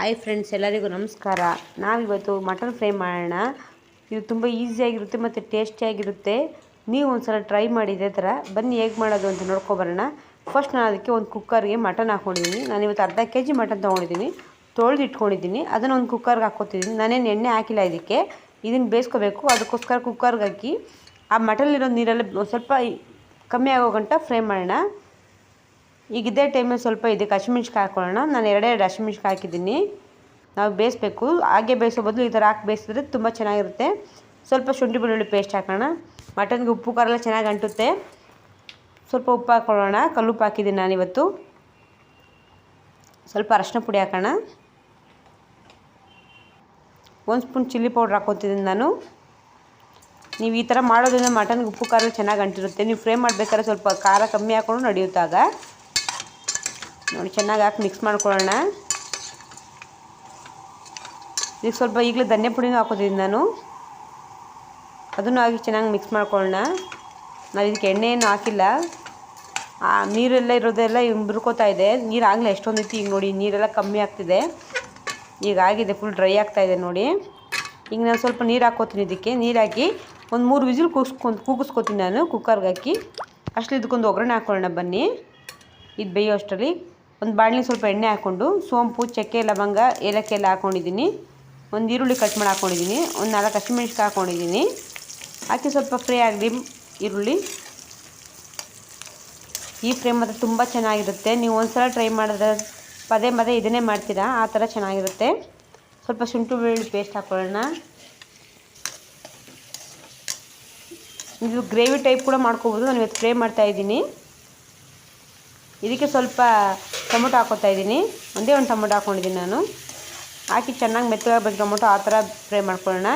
Hi friends ಎಲ್ಲರಿಗೂ ನಮಸ್ಕಾರ. ನಾವಿವತ್ತು ಮಟನ್ ಫ್ರೈ ಮಾಡೋಣ. ಇದು ತುಂಬ ಈಸಿಯಾಗಿರುತ್ತೆ ಮತ್ತು ಟೇಸ್ಟಿಯಾಗಿರುತ್ತೆ ನೀವು ಒಂದು ಸಲ ಟ್ರೈ ಮಾಡಿ ಇದೇ ಥರ ಬನ್ನಿ ಹೇಗೆ ಮಾಡೋದು ಅಂತ ನೋಡ್ಕೊಬರೋಣ ಫಸ್ಟ್ ನಾನು ಅದಕ್ಕೆ ಒಂದು ಕುಕ್ಕರ್ಗೆ ಮಟನ್ ಹಾಕ್ಕೊಂಡಿದ್ದೀನಿ ನಾನು ಇವತ್ತು ಅರ್ಧ ಕೆ ಜಿ ಮಟನ್ ತೊಗೊಂಡಿದ್ದೀನಿ ತೊಳೆದು ಇಟ್ಕೊಂಡಿದ್ದೀನಿ ಅದನ್ನು ಒಂದು ಕುಕ್ಕರ್ಗೆ ಹಾಕ್ಕೊತಿದ್ದೀನಿ ನಾನೇನು ಎಣ್ಣೆ ಹಾಕಿಲ್ಲ ಇದಕ್ಕೆ. ಇದನ್ನು ಬೇಯಿಸ್ಕೋಬೇಕು. ಅದಕ್ಕೋಸ್ಕರ ಕುಕ್ಕರ್ಗೆ ಹಾಕಿ ಆ ಮಟನಲ್ಲಿರೋ ನೀರೆಲ್ಲ ಸ್ವಲ್ಪ ಕಮ್ಮಿ ಆಗೋ ಗಂಟ ಫ್ರೈ ಮಾಡೋಣ. ಈಗ ಇದೇ ಟೈಮಲ್ಲಿ ಸ್ವಲ್ಪ ಇದಕ್ಕೆ ಹಸಿಮೆಣ್ಸಿಕಾಯಿ ಹಾಕೊಳ್ಳೋಣ. ನಾನು ಎರಡೇ ಎರಡು ಹಸಿಮೆಣ್ಸಿಕಾಯಿ ಹಾಕಿದ್ದೀನಿ. ನಾವು ಬೇಯಿಸ್ಬೇಕು. ಹಾಗೆ ಬೇಯಿಸೋ ಬದಲು ಈ ಥರ ಹಾಕಿ ಬೇಯಿಸಿದ್ರೆ ತುಂಬ ಚೆನ್ನಾಗಿರುತ್ತೆ. ಸ್ವಲ್ಪ ಶುಂಠಿ ಬೆಳ್ಳುಳ್ಳಿ ಪೇಸ್ಟ್ ಹಾಕೋಣ. ಮಟನ್ಗೆ ಉಪ್ಪು, ಖಾರ ಚೆನ್ನಾಗಿ ಅಂಟುತ್ತೆ. ಸ್ವಲ್ಪ ಉಪ್ಪು ಹಾಕೊಳ್ಳೋಣ. ಕಲ್ಲುಪ್ಪು ಹಾಕಿದ್ದೀನಿ ನಾನಿವತ್ತು ಸ್ವಲ್ಪ ಅರಶಿನ ಪುಡಿ ಹಾಕೋಣ. ಒಂದು ಸ್ಪೂನ್ ಚಿಲ್ಲಿ ಪೌಡ್ರ್ ಹಾಕ್ಕೊತಿದ್ದೀನಿ ನಾನು. ನೀವು ಈ ಥರ ಮಾಡೋದ್ರಿಂದ ಮಟನ್ಗೆ ಉಪ್ಪು, ಖಾರ ಚೆನ್ನಾಗಿ ಅಂಟಿರುತ್ತೆ. ನೀವು ಫ್ರೈ ಮಾಡಬೇಕಾದ್ರೆ ಸ್ವಲ್ಪ ಖಾರ ಕಮ್ಮಿ ಹಾಕ್ಕೊಂಡು ನಡೆಯುತ್ತಾಗ ನೋಡಿ, ಚೆನ್ನಾಗಿ ಹಾಕಿ ಮಿಕ್ಸ್ ಮಾಡ್ಕೊಳ್ಳೋಣ. ಈಗ ಸ್ವಲ್ಪ ಈಗಲೇ ಧನ್ಯ ಪುಡಿನೂ ಹಾಕೋದ್ರಿಂದ ನಾನು. ಅದನ್ನು ಹಾಕಿ ಚೆನ್ನಾಗಿ ಮಿಕ್ಸ್ ಮಾಡ್ಕೊಳ್ಳೋಣ. ನಾವು ಇದಕ್ಕೆ ಎಣ್ಣೆಯನ್ನು ಹಾಕಿಲ್ಲ. ಆ, ನೀರೆಲ್ಲ ಇರೋದೆಲ್ಲ ಬಿರ್ಕೋತಾ ಇದೆ. ನೀರು ಆಗಲೇ ಎಷ್ಟೊಂದು ಐತಿ ಈಗ ನೋಡಿ, ನೀರೆಲ್ಲ ಕಮ್ಮಿ ಆಗ್ತಿದೆ. ಈಗ ಆಗಿದೆ ಫುಲ್ ಡ್ರೈ ಆಗ್ತಾ ಇದೆ ನೋಡಿ. ಈಗ ನಾನು ಸ್ವಲ್ಪ ನೀರು ಹಾಕೋತೀನಿ ಇದಕ್ಕೆ. ನೀರು ಒಂದು ಮೂರು ವಿಸಿಲ್ ಕೂಗಿಸ್ಕೊಂಡು, ಕೂಗಿಸ್ಕೊತೀನಿ ನಾನು ಕುಕ್ಕರ್ಗೆ ಹಾಕಿ. ಅಷ್ಟು ಇದಕ್ಕೊಂದು ಒಗ್ಗರಣೆ ಹಾಕೊಳ್ಳೋಣ ಬನ್ನಿ. ಇದು ಬೇಯೋ ಅಷ್ಟರಲ್ಲಿ. ಒಂದು ಬಾಣಲಿ ಸ್ವಲ್ಪ ಎಣ್ಣೆ ಹಾಕ್ಕೊಂಡು, ಸೋಂಪು, ಚಕ್ಕೆ, ಲವಂಗ ಏಲಕ್ಕಿ ಎಲ್ಲ ಹಾಕ್ಕೊಂಡಿದ್ದೀನಿ ಒಂದು ಈರುಳ್ಳಿ ಕಟ್ ಮಾಡಿ ಹಾಕ್ಕೊಂಡಿದ್ದೀನಿ ಒಂದು ನಾಲ್ಕು ಹಸಿಮೆಣ್ಸಿಕಾಯಿ ಹಾಕ್ಕೊಂಡಿದ್ದೀನಿ ಹಾಕಿ ಸ್ವಲ್ಪ ಫ್ರೈ ಆಗಲಿ ಈರುಳ್ಳಿ. ಈ ಫ್ರೈ ಮಾತ್ರ ತುಂಬ ಚೆನ್ನಾಗಿರುತ್ತೆ. ನೀವು ಒಂದು ಸಲ ಟ್ರೈ ಮಾಡಿದ್ರೆ ಪದೇ ಪದೇ ಇದನ್ನೇ ಮಾಡ್ತೀರಾ, ಆ ಥರ ಚೆನ್ನಾಗಿರುತ್ತೆ. ಸ್ವಲ್ಪ ಶುಂಠಿ ಬೆಳ್ಳುಳ್ಳಿ ಪೇಸ್ಟ್ ಹಾಕ್ಕೊಳ್ಳೋಣ ಇದು ಗ್ರೇವಿ ಟೈಪ್ ಕೂಡ ಮಾಡ್ಕೋಬೋದು. ನಾನು ಇವತ್ತು ಫ್ರೈ ಮಾಡ್ತಾಯಿದ್ದೀನಿ ಇದಕ್ಕೆ ಸ್ವಲ್ಪ ಟೊಮೊಟೊ ಹಾಕೋತಾ ಇದ್ದೀನಿ. ಒಂದೇ ಒಂದು ಟೊಮೊಟೊ ಹಾಕ್ಕೊಂಡಿದ್ದೀನಿ ನಾನು. ಹಾಕಿ ಚೆನ್ನಾಗಿ ಮೆತ್ತಗಾಗಬೇಕು ಟೊಮೊಟೊ ಆ ಥರ ಫ್ರೈ ಮಾಡ್ಕೊಳ್ಳೋಣ.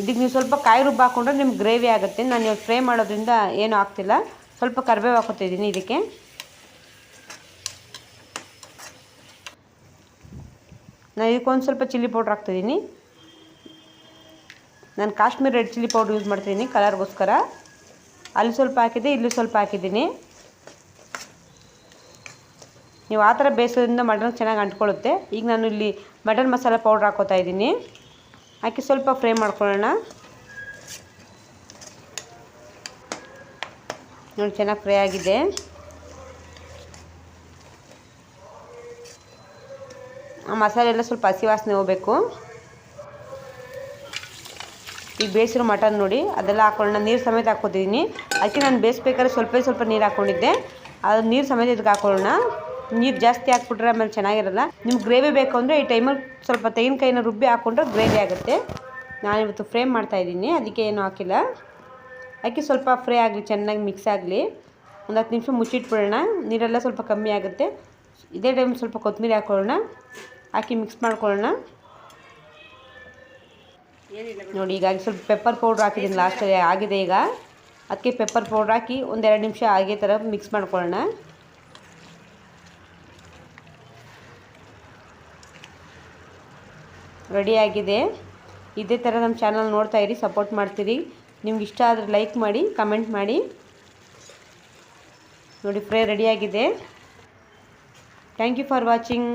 ಇದಕ್ಕೆ ನೀವು ಸ್ವಲ್ಪ ಕಾಯಿ ರುಬ್ಬ ಹಾಕ್ಕೊಂಡ್ರೆ ನಿಮ್ಗೆ ಗ್ರೇವಿ ಆಗುತ್ತೆ. ನಾನು ಇವಾಗ ಫ್ರೈ ಮಾಡೋದ್ರಿಂದ ಏನೂ ಆಗ್ತಿಲ್ಲ. ಸ್ವಲ್ಪ ಕರಿಬೇವು ಹಾಕೋತಾ ಇದ್ದೀನಿ ಇದಕ್ಕೆ. ನಾನು ಇದಕ್ಕೊಂದು ಸ್ವಲ್ಪ ಚಿಲ್ಲಿ ಪೌಡ್ರ್ ಹಾಕ್ತಿದ್ದೀನಿ ನಾನು Kashmir red chilli powder use ಮಾಡ್ತಿದ್ದೀನಿ ಕಲರ್ಗೋಸ್ಕರ. ಅಲ್ಲಿ ಸ್ವಲ್ಪ ಹಾಕಿದ್ದೆ, ಇಲ್ಲಿ ಸ್ವಲ್ಪ ಹಾಕಿದ್ದೀನಿ. ನೀವು ಆ ಥರ ಬೇಯಿಸೋದ್ರಿಂದ ಮಟನ್ ಚೆನ್ನಾಗಿ ಅಂಟ್ಕೊಳ್ಳುತ್ತೆ. ಈಗ ನಾನು ಇಲ್ಲಿ ಮಟನ್ ಮಸಾಲ ಪೌಡ್ರ್ ಹಾಕೋತಾ ಇದ್ದೀನಿ. ಹಾಕಿ ಸ್ವಲ್ಪ ಫ್ರೈ ಮಾಡ್ಕೊಳ್ಳೋಣ. ನೋಡಿ, ಚೆನ್ನಾಗಿ ಫ್ರೈ ಆಗಿದೆ. ಆ ಮಸಾಲೆ ಎಲ್ಲ ಸ್ವಲ್ಪ ಹಸಿ ವಾಸನೆ ಹೋಗಬೇಕು. ಈಗ ಬೇಯಿಸಿರೋ ಮಟನ್ ನೋಡಿ, ಅದೆಲ್ಲ ಹಾಕೊಳ್ಳೋಣ ನೀರು ಸಮೇತ ಹಾಕೋತಿದ್ದೀನಿ ಅದಕ್ಕೆ ನಾನು ಬೇಯಿಸ್ಬೇಕಾದ್ರೆ ಸ್ವಲ್ಪ ಸ್ವಲ್ಪ ನೀರು ಹಾಕ್ಕೊಂಡಿದ್ದೆ. ಅದು ನೀರು ಸಮೇತ ಇದಕ್ಕೆ ಹಾಕೊಳ್ಳೋಣ ನೀರು ಜಾಸ್ತಿ ಹಾಕ್ಬಿಟ್ರೆ ಆಮೇಲೆ ಚೆನ್ನಾಗಿರಲ್ಲ. ನಿಮ್ಗೆ ಗ್ರೇವಿ ಬೇಕು ಅಂದರೆ ಈ ಟೈಮಲ್ಲಿ ಸ್ವಲ್ಪ ತೆಂಗಿನಕಾಯಿನ ರುಬ್ಬಿ ಹಾಕ್ಕೊಂಡ್ರೆ ಗ್ರೇವಿ ಆಗುತ್ತೆ. ನಾನಿವತ್ತು ಫ್ರೈ ಮಾಡ್ತಾಯಿದ್ದೀನಿ ಅದಕ್ಕೆ ಏನು ಹಾಕಿಲ್ಲ. ಅಕ್ಕಿ ಸ್ವಲ್ಪ ಫ್ರೈ ಆಗಲಿ, ಚೆನ್ನಾಗಿ ಮಿಕ್ಸ್ ಆಗಲಿ. ಒಂದು ಹತ್ತು ನಿಮಿಷ ಮುಚ್ಚಿಟ್ಬಿಡೋಣ, ನೀರೆಲ್ಲ ಸ್ವಲ್ಪ ಕಮ್ಮಿ ಆಗುತ್ತೆ. ಇದೇ ಟೈಮ್ ಸ್ವಲ್ಪ ಕೊತ್ತಂಬರಿ ಹಾಕ್ಕೊಳ್ಳೋಣ ಹಾಕಿ ಮಿಕ್ಸ್ ಮಾಡ್ಕೊಳ್ಳೋಣ. ನೋಡಿ, ಈಗ ಸ್ವಲ್ಪ ಪೆಪ್ಪರ್ ಪೌಡ್ರ್ ಹಾಕಿದ್ದೀನಿ ಲಾಸ್ಟಲ್ಲಿ ಆಗಿದೆ ಈಗ. ಅದಕ್ಕೆ ಪೆಪ್ಪರ್ ಪೌಡ್ರ್ ಹಾಕಿ ಒಂದೆರಡು ನಿಮಿಷ ಹಾಗೆ ಥರ ಮಿಕ್ಸ್ ಮಾಡ್ಕೊಳ್ಳೋಣ. ರೆಡಿಯಾಗಿದೆ. ಇದೇ ಥರ ನಮ್ಮ ಚಾನಲ್ ನೋಡ್ತಾ ಇರಿ, ಸಪೋರ್ಟ್ ಮಾಡ್ತೀರಿ. ನಿಮ್ಗೆ ಇಷ್ಟ ಆದರೆ ಲೈಕ್ ಮಾಡಿ, ಕಮೆಂಟ್ ಮಾಡಿ. ನೋಡಿ, ಫ್ರೈ ರೆಡಿಯಾಗಿದೆ. Thank you for watching.